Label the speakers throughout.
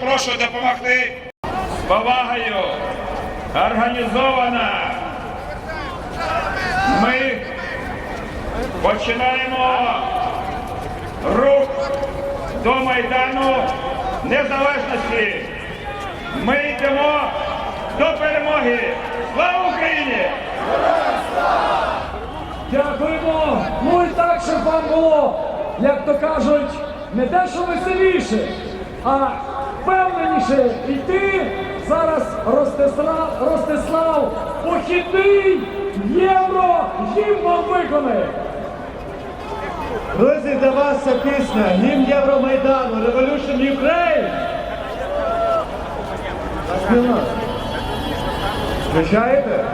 Speaker 1: прошу допомогти з повагою. Організована. Ми починаємо рух до Майдану Незалежності. Ми йдемо до перемоги. Слава Україні!
Speaker 2: Дякуємо! Ну і так, щоб вам було, як то кажуть, не те, що веселіше, а впевненіше йти. Зараз Ростислав, Ростислав похідний євро гімном виконає.
Speaker 3: Друзі, для вас ця пісня гімн Євромайдану, Revolution Ukraine. Включаєте?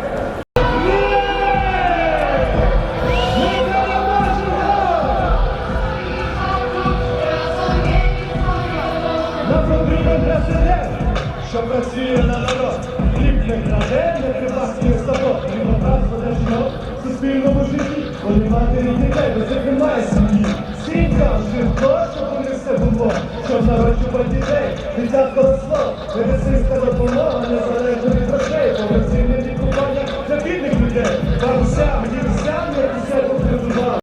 Speaker 3: не краще, працює на народ. Хліб не краде, не привласнює садок. Рівноправ веде жінок в суспільному житті. Вони матері дітей, бо це сім'ї. Сім'я житло, щоб у все було, щоб народжувати дітей. Дитятко росло, медицинська допомога, незалежно від грошей, повноцінне лікування для бідних людей. Бабусям, дівцям, які все покривали.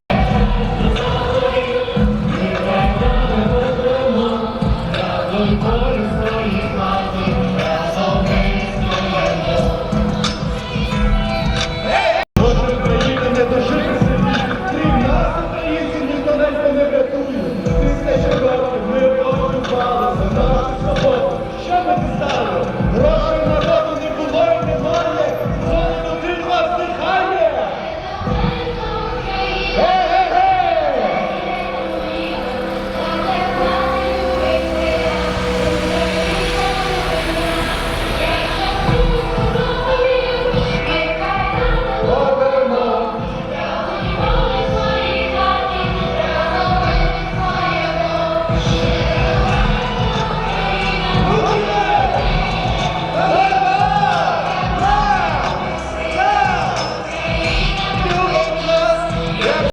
Speaker 3: Lord. Come on.